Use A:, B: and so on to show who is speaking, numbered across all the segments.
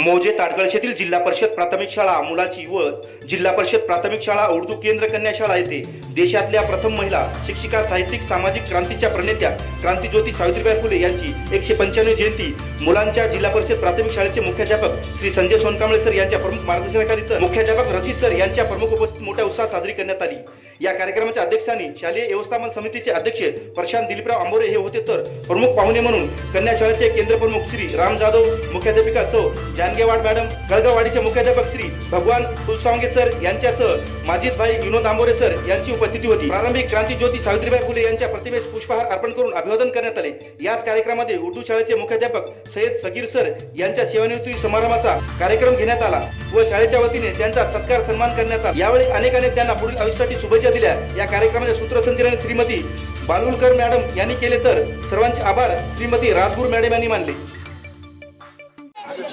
A: मौजे ताडकळशेतील जिल्हा परिषद प्राथमिक शाळा मुलाची व जिल्हा परिषद प्राथमिक शाळा उर्दू केंद्र कन्या शाळा येथे देशातल्या प्रथम महिला शिक्षिका साहित्यिक सामाजिक क्रांतीच्या प्रणेत्या क्रांतीज्योती सावित्रीबाई फुले यांची एकशे पंच्याण्णव जयंती मुलांच्या जिल्हा परिषद प्राथमिक शाळेचे मुख्याध्यापक श्री संजय सोनकांबळे सर यांच्या प्रमुख मार्गदर्शनाखाली तर मुख्याध्यापक रचित सर यांच्या प्रमुख उपस्थित मोठ्या उत्साहात साजरी करण्यात आली. या कार्यक्रमाच्या अध्यक्षांनी शालेय व्यवस्थापन समितीचे अध्यक्ष प्रशांत दिलीपराव आंबोरे हे होते तर प्रमुख पाहुणे म्हणून कन्या शाळेचे केंद्र प्रमुख श्री राम जाधव मुख्याध्यापिका सौ जानगेवाड मॅडम गळगावाडीचे मुख्याध्यापक श्री भगवान फुलसावंगे सर यांच्यासह माजीद भाई विनोद आंबोरे सर यांची उपस्थिती होती. प्रारंभिक क्रांती ज्योती सावित्रीबाई फुले यांच्या प्रतिमेस पुष्पहार अर्पण करून अभिवादन करण्यात आले. याच कार्यक्रमामध्ये उर्दू शाळेचे मुख्याध्यापक सय्यद सगीर सर यांच्या सेवानिवृत्ती समारंभाचा कार्यक्रम घेण्यात आला व शाळेच्या वतीने त्यांचा सत्कार सन्मान करण्यात आला. यावेळी अनेकांनी त्यांना पुढील आयुष्यासाठी शुभेच्छा दिल्या. या कार्यक्रमाचे सूत्रसंचालन श्रीमती बालुलकर मॅडम यांनी केले तर सर्वांचे आभार. श्रीमती राजगुर मॅडम यांनी मानले.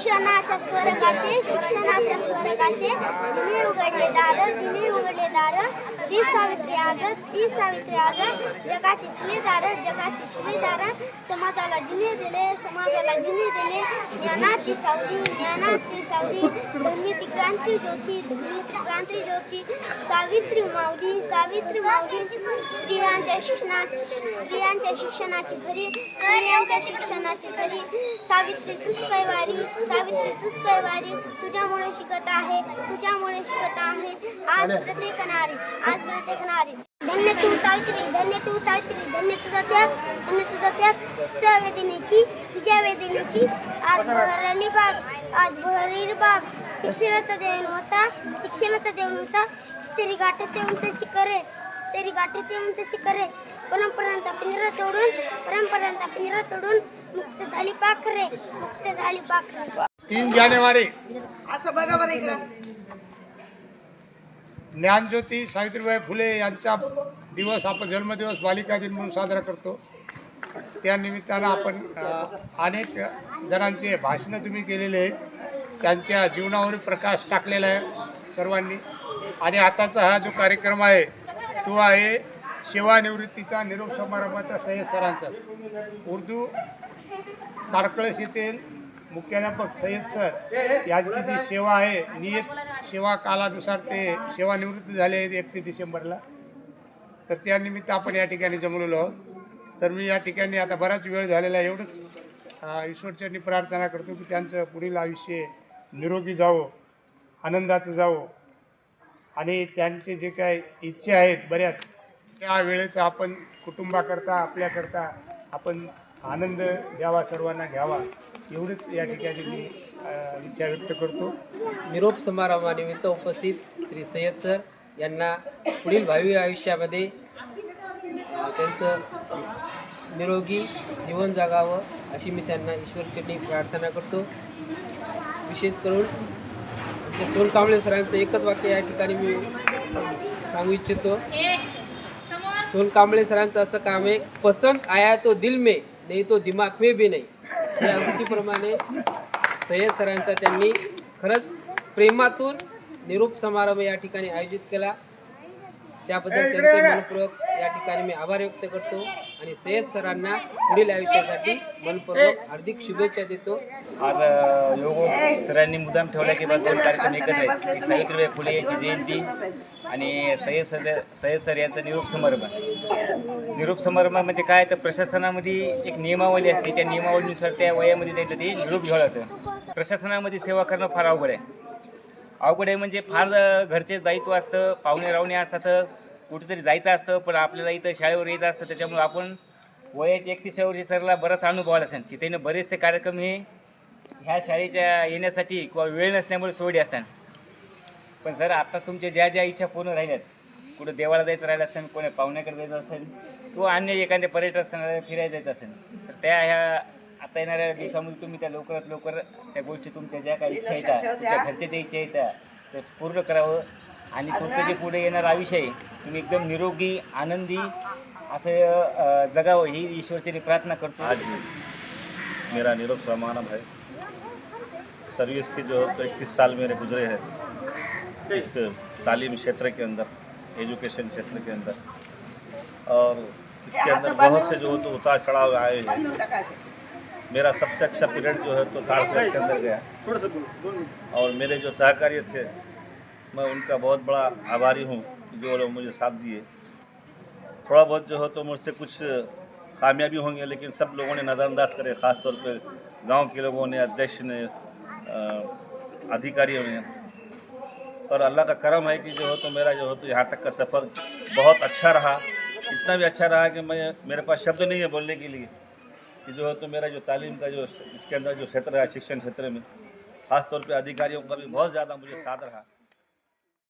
B: शिक्षणाच्या स्वर्गाचे शिक्षणाच्या स्वर्गाचे. जिने उघडले दार जिने उघडले दार. ती सावित्री आग ती सावित्री आग. जगाची शिलेदार जगाची शिलेदार समाजाला जिने दिले समाजाला जिने दिले. ज्ञानाची सावली ज्ञानाची सावली. धन्य ती क्रांती ज्योती धन्य ती क्रांती ज्योती. सावित्री माऊली सावित्री माऊली. स्त्रियांच्या शिक्षणाची स्त्रियांच्या शिक्षणाची घरी स्त्रियांच्या शिक्षणाची घरी. सावित्री तुझ कैवारी सावित्री तूच कैवारी तुझ्यामुळे शिकत आहे तुझ्यामुळे शिकत आहे. आज प्रत्येक नारी आज प्रत्येक नारी. धन्य तू सावित्री धन्य तू सावित्री धन्य तुझा त्याग धन्य तुझा त्याग. त्या वेदनेची तुझ्या वेदनेची आज भरली बाग आज भरली बाग. शिक्षणाचा देऊन वसा शिक्षणाचा देऊन वसा तरी गाठते उंच शिखरे तरी गाठते उंच शिखरे. परंपरांचा पिंजरा तोडून परंपरांचा पिंजरा तोडून मुक्त झाली पाखरे मुक्त झाली पाखरे.
C: तीन जानेवारी
D: असं बघा बरं इकडं.
C: ज्ञानज्योती सावित्रीबाई फुले यांचा दिवस आपण जन्मदिवस बालिका दिन म्हणून साजरा करतो. त्या निमित्तानं आपण अ, अनेक जणांचे भाषणं तुम्ही केलेले आहेत. त्यांच्या जीवनावर प्रकाश टाकलेला आहे सर्वांनी. आणि आताचा हा जो कार्यक्रम आहे तो आहे. सेवानिवृत्तीचा निरोप समारंभाचा सय्यद सरांचा. उर्दू तारकळस येथील मुख्याध्यापक सय्यद सर यांची जी सेवा आहे नियत सेवा कालानुसार ते सेवानिवृत्ती झाले आहेत एकतीस डिसेंबरला. तर त्यानिमित्त आपण या ठिकाणी जमलेलो आहोत. तर मी या ठिकाणी आता बराच वेळ झालेला आहे. एवढंच ईश्वरचरणी प्रार्थना करतो की त्यांचं पुढील आयुष्य निरोगी जावं आनंदाचं जावं. आणि त्यांचे जे काय इच्छा आहेत बऱ्याच त्या वेळेचा आपण कुटुंबाकरता आपल्याकरता आपण आनंद द्यावा सर्वांना घ्यावा. एवढंच या ठिकाणी मी इच्छा व्यक्त करतो.
E: निरोप समारंभानिमित्त उपस्थित श्री सय्यद सर यांना पुढील भावी आयुष्यामध्ये त्यांचं निरोगी जीवन जगावं अशी मी त्यांना ईश्वरचरणी प्रार्थना करतो. विशेष करून आमच्या कांबळे सरांचं एकच वाक्य या ठिकाणी मी सांगू इच्छितो. सोन कांबळे सरांचं असं काम आहे पसंत आया तो दिल में नाही तो दिमाग में बी नाही. या अगदीप्रमाणे सय्यद सरांचा त्यांनी खरंच प्रेमातून निरोप समारंभ या ठिकाणी आयोजित केला. त्याबद्दल त्यांचे मनपूर्वक या ठिकाणी मी आभार व्यक्त करतो आणि सय्यद सरांना पुढील आयुष्यासाठी मनपूर्वक हार्दिक शुभेच्छा देतो.
F: आज योग सरांनी मुद्दाम ठेवला की बा दोन कार्यक्रम एकच एक सावित्रीबाई फुले यांची जयंती आणि सय्यद सर सय्यद सर यांचा निरोप समारंभ. निरोप समारंभ म्हणजे काय? तर प्रशासनामध्ये एक नियमावली असते. त्या नियमावलीनुसार त्या वयामध्ये त्यांचं ते निरोप घ्यावं लागतं प्रशासनामध्ये सेवा करणं फार अवघड आहे. अवघड आहे म्हणजे फार घरचेच घरचे दायित्व असतं पाहुणे रावणे असतात कुठेतरी जायचं असतं पण आपल्याला इथं शाळेवर यायचं असतं त्याच्यामुळे आपण वयाच्या एकतीसव्या वर्षी सरला बराच अनुभव आला असेल की त्याने बरेचसे कार्यक्रम हे ह्या शाळेच्या येण्यासाठी किंवा वेळ नसल्यामुळे सोडले असतात. पण सर आता तुमच्या ज्या ज्या इच्छा पूर्ण राहिल्यात कुठं देवाला जायचं राहिलं असेल कोणी पाहुण्याकडे जायचं असेल किंवा अन्य एखाद्या पर्यटन स्थळाला फिरायला जायचं असेल तर त्या ह्या आता येणाऱ्या दिवसामध्ये तुम्ही त्या लवकरात लवकर त्या गोष्टी तुमच्या ज्या काही इच्छा येतात तुमच्या घरच्या ज्या इच्छा येतात ते पूर्ण करावं. आणि तुमचं जे पुढे येणारं आयुष्य आहे तुम्ही एकदम निरोगी आनंदी असं जगावं ही ईश्वरची प्रार्थना करतो.
G: आज मेरा निरोप समारंभ है। सर्विस के जो इकतीस साल मेरे गुजरे हैं इस तालीम क्षेत्र के अंदर एजुकेशन क्षेत्र के अंदर और इसके अंदर बहुत से जो तो उतार चढ़ाव आए हैं। मेरा सबसे अच्छा पीरियड जो है तो ताड़ प्रेस के अंदर गया। और मेरे जो सहकारी थे मैं उनका बहुत बड़ा आभारी हूँ जो लोग मुझे साथ दिए। थोड़ा बहुत जो है तो मुझसे कुछ कामयाबी होंगे लेकिन सब लोगों ने नज़रअंदाज करे ख़ास तौर पे गाँव के लोगों ने अध्यक्ष ने अधिकारियों ने। और अल्लाह का करम है कि जो हो तो मेरा जो हो तो यहाँ तक का सफ़र बहुत अच्छा रहा। इतना भी अच्छा रहा कि मैं मेरे पास शब्द नहीं है बोलने के लिए। कि जो है तो मेरा जो तालीम का जो इसके अंदर जो क्षेत्र है शिक्षण क्षेत्र में ख़ास तौर अधिकारियों का भी बहुत ज़्यादा मुझे साथ रहा।